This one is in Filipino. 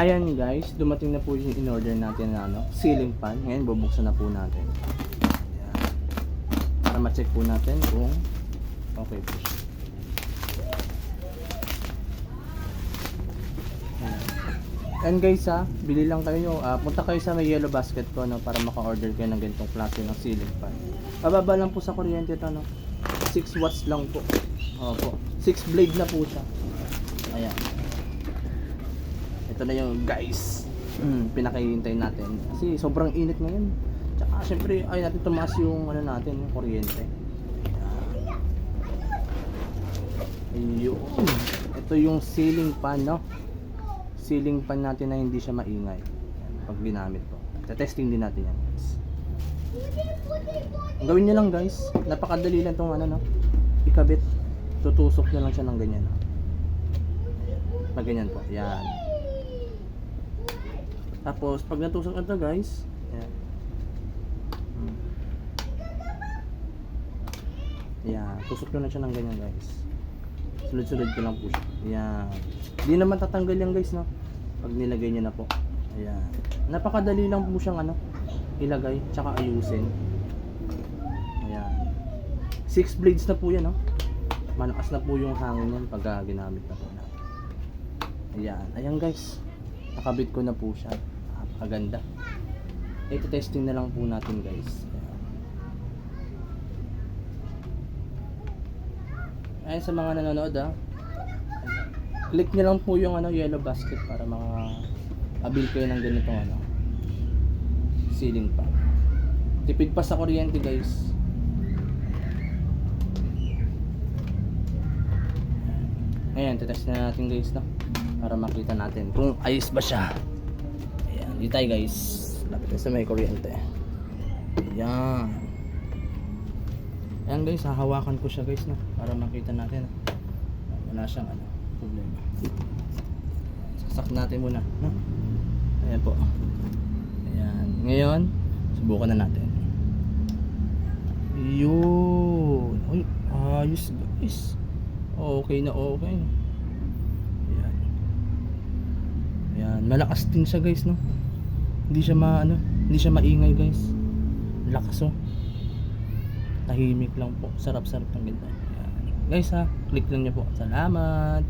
Ayan guys, dumating na po yung in-order natin na ano, ceiling fan. Ngayon bubuksan na po natin. Ayan. Para ma-check po natin kung okay po siya. And guys ha, bili lang kayo, ah, punta kayo sa may yellow basket ko no, para maka-order kayo ng ganitong klase ng ceiling fan. Pababa lang po sa kuryente to no. 6 watts lang po. Opo. 6 blade na po siya. Ayan. Ito na yung guys. Mm, pinakahihintay natin. Kasi sobrang init ngayon. Tsaka syempre ay natin tumaas yung ano natin, yung kuryente. Ayun. Ito yung ceiling fan, no? Ceiling fan natin na hindi siya maingay. Pag ginamit ko. Testing din natin yan, guys. Gawin nyo lang, guys. Napakadali lang tong ano, no? Ikabit. Tutusok nyo lang siya ng ganyan, no? Pag ganyan po. Yan. Tapos, pag natusok na guys. Yan. Hmm. Yan. Tusok lang siya ng ganyan, guys. Sunod-sunod ko lang po siya. Ayan. Hindi naman tatanggal yan guys, no? Pag nilagay niyo na po. Ayan. Napakadali lang po siyang ano, ilagay, tsaka ayusin. Ayan. Six blades na po yan, no? Malakas na po yung hangin yan pag ah, ginamit na po natin. Ayan. Ayan guys. Nakabit ko na po siya. Napakaganda. Ito testing na lang po natin guys. Ayan. Sa mga nanonood ah. Click nyo lang po yung ano, yellow basket para mga abil kayo ng ganitong ano ceiling fan. Tipid pa sa kuryente guys. Ayan, titest na natin guys no? Para makita natin kung ayos ba siya. Dito tayo guys. Lapit sa may kuryente. Ayan. Ayan guys, hahawakan ko siya guys no? Para makita natin. Wala siyang ano, problema. Sasak natin muna. No? Ayan po. Ayan. Ngayon, subukan na natin. Yun. Uy, ayos guys. Okay na okay. Ayan. Ayan. Malakas din siya guys, no? Hindi siya ma, ano, hindi siya maingay guys. Lakas oh. Tahimik lang po. Sarap-sarap ng ganda. Guys ha, click lang niyo po. Salamat.